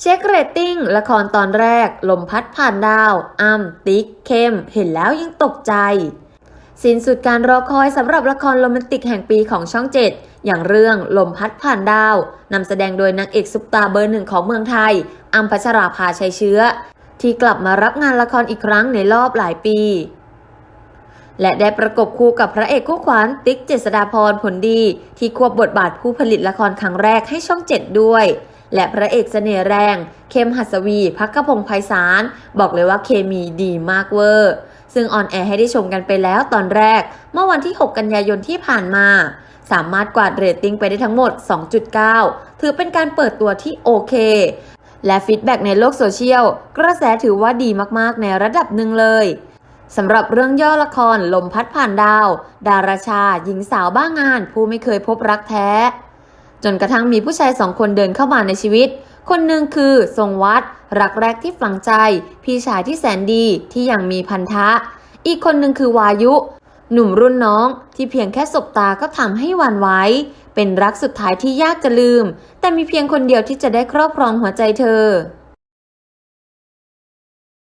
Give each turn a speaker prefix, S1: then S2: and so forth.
S1: เช็คเรตติ้ง ละครตอนแรก ลมพัดผ่านดาว อ้ำติ๊ก เข้ม เห็นแล้วยังตกใจ สิ้นสุดการรอคอยสำหรับละครโรแมนติกแห่งปีของช่องเจ็ดอย่างเรื่องลมพัดผ่านดาวนำแสดงโดยนางเอกซุปตาเบอร์หนึ่งของเมืองไทยอัมพัชราภาชัยเชื้อ ที่กลับมารับงานละครอีกครั้งในรอบหลายปี และได้ประกบคู่กับพระเอกคู่ขวัญติ๊กเจษฎาพรผลดี ที่ควบบทบาทผู้ผลิตละครครั้งแรกให้ช่องเจ็ดด้วย และพระเอกเสน่ห์แรง เข้มหัสวี พักกระพงไพศาล บอกเลยว่าเคมีดีมากเวอร์ ซึ่งออนแอร์ให้ได้ชมกันไปแล้วตอนแรก เมื่อวันที่ 6 กันยายนที่ผ่านมา สามารถกวาดเรตติ้งไปได้ทั้งหมด 2.9 ถือเป็นการเปิดตัวที่โอเค และฟีดแบ็กในโลกโซเชียล กระแสถือว่าดีมากๆ ในระดับหนึ่งเลยสำหรับเรื่องย่อละครลมพัดผ่านดาว ดาราชา หญิงสาวบ้างงาน ผู้ไม่เคยพบรักแท้ จนกระทั่งมีผู้ชายสองคนเดินเข้ามาในชีวิต คนหนึ่งคือทรงวัด รักแรกที่ฝังใจ พี่ชายที่แสนดีที่ยังมีพันธะ อีกคนหนึ่งคือวายุ หนุ่มรุ่นน้องที่เพียงแค่สบตาก็ทำให้หวั่นไหวเป็นรักสุดท้ายที่ยากจะลืม แต่มีเพียงคนเดียวที่จะได้ครอบครองหัวใจเธอ